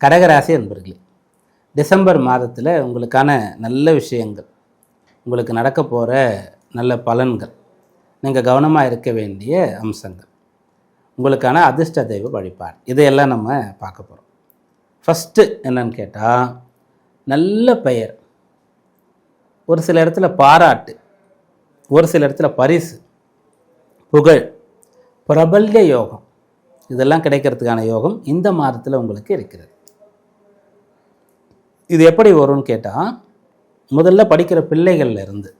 கடகராசி அன்பர்களே டிசம்பர் மாதத்தில் உங்களுக்கான நல்ல விஷயங்கள் உங்களுக்கு நடக்க போகிற நல்ல பலன்கள் நீங்கள் கவனமாக இருக்க வேண்டிய அம்சங்கள் உங்களுக்கான அதிர்ஷ்ட தெய்வ வழிபாடு இதையெல்லாம் நம்ம பார்க்க போகிறோம் ஃபஸ்ட்டு என்னன்னு கேட்டால் நல்ல பெயர் ஒரு சில இடத்துல பாராட்டு ஒரு சில இடத்துல பரிசு புகழ் பிரபல்ய யோகம் இதெல்லாம் கிடைக்கிறதுக்கான யோகம் இந்த மாதத்தில் உங்களுக்கு இருக்கிறது. இது எப்படி வரும்னு கேட்டால் முதல்ல படிக்கிற பிள்ளைகள்ல இருந்து.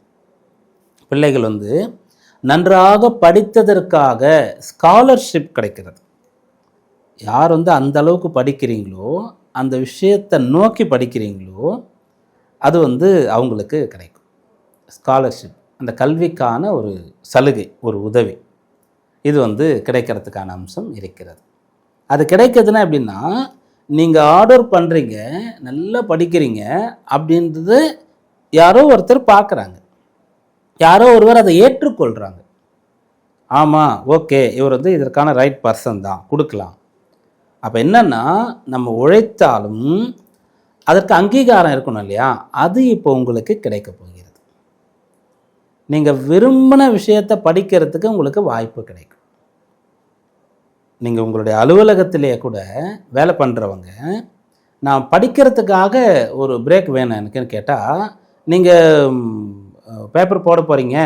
பிள்ளைகள் வந்து நன்றாக படித்ததற்காக ஸ்காலர்ஷிப் கிடைக்கிறது. யார் வந்து அந்த அளவுக்கு படிக்கிறீங்களோ அந்த விஷயத்தை நோக்கி படிக்கிறீங்களோ அது வந்து அவங்களுக்கு கிடைக்கும். ஸ்காலர்ஷிப் அந்த கல்விக்கான ஒரு சலுகை ஒரு உதவி. இது வந்து கிடைக்கிறதுக்கான அம்சம் இருக்கிறது. அது கிடைக்கிறதுனா எப்படின்னா நீங்கள் ஆர்டர் பண்ணுறீங்க நல்லா படிக்கிறீங்க அப்படின்றது யாரோ ஒருத்தர் பார்க்குறாங்க யாரோ ஒருவர் அதை ஏற்றுக்கொள்கிறாங்க ஆமாம் ஓகே இவர் வந்து இதற்கான ரைட் பர்சன் தான் கொடுக்கலாம். அப்போ என்னென்னா நம்ம உழைத்தாலும் அதற்கு அங்கீகாரம் இருக்கணும் இல்லையா? அது இப்போ உங்களுக்கு கிடைக்க போகிறது. நீங்கள் விரும்பின விஷயத்தை படிக்கிறதுக்கு உங்களுக்கு வாய்ப்பு கிடைக்கும். நீங்கள் உங்களுடைய அலுவலகத்திலேயே கூட வேலை பண்ணுறவங்க நான் படிக்கிறதுக்காக ஒரு பிரேக் வேணும் எனக்குன்னு கேட்டால் நீங்கள் பேப்பர் போட போகிறீங்க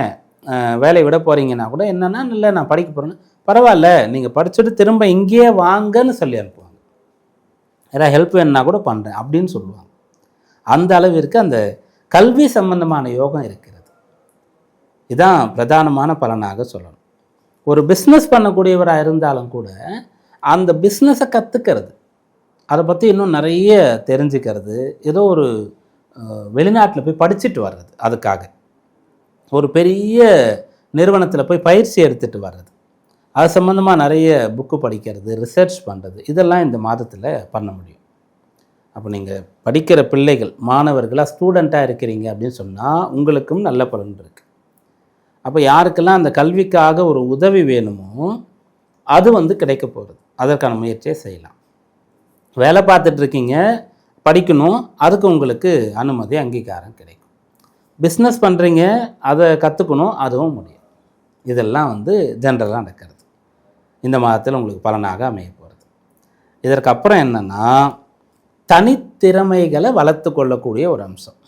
வேலையை விட போகிறீங்கன்னா கூட என்னென்னா இல்லை நான் படிக்க போகிறேன்னு பரவாயில்ல நீங்கள் படிச்சுட்டு திரும்ப இங்கேயே வாங்கன்னு சொல்லி அனுப்புவாங்க. ஏதாவது ஹெல்ப் வேணுன்னா கூட பண்ணுறேன் அப்படின்னு சொல்லுவாங்க. அந்த அளவிற்கு அந்த கல்வி சம்பந்தமான யோகம் இருக்கிறது. இதுதான் பிரதானமான பலனாக சொல்லணும். ஒரு பிஸ்னஸ் பண்ணக்கூடியவராக இருந்தாலும் கூட அந்த பிஸ்னஸை கற்றுக்கிறது அதை பற்றி இன்னும் நிறைய தெரிஞ்சுக்கிறது. ஏதோ ஒரு வெளிநாட்டில் போய் படிச்சுட்டு வர்றது அதுக்காக. ஒரு பெரிய நிறுவனத்தில் போய் பயிற்சி எடுத்துகிட்டு வர்றது. அது சம்மந்தமாக நிறைய புக்கு படிக்கிறது ரிசர்ச் பண்ணுறது இதெல்லாம் இந்த மாதத்தில் பண்ண முடியும். அப்போ நீங்கள் படிக்கிற பிள்ளைகள் மாணவர்களாக ஸ்டூடெண்ட்டாக இருக்கிறீங்க அப்படின்னு சொன்னால் உங்களுக்கும் நல்ல பலன் இருக்குது அப்போ யாருக்கெல்லாம் அந்த கல்விக்காக ஒரு உதவி வேணுமோ அது வந்து கிடைக்க போகிறது அதற்கான முயற்சியை செய்யலாம். வேலை பார்த்துட்ருக்கீங்க படிக்கணும் அதுக்கு உங்களுக்கு அனுமதி அங்கீகாரம் கிடைக்கும். பிஸ்னஸ் பண்ணுறீங்க அதை கற்றுக்கணும் அதுவும் முடியும். இதெல்லாம் வந்து ஜென்ரலாக நடக்கிறது. இந்த மாதத்தில் உங்களுக்கு பலனாக அமைய போகிறது இதற்கப்புறம் என்னென்னா தனித்திறமைகளை வளர்த்து கொள்ளக்கூடிய ஒரு அம்சம்.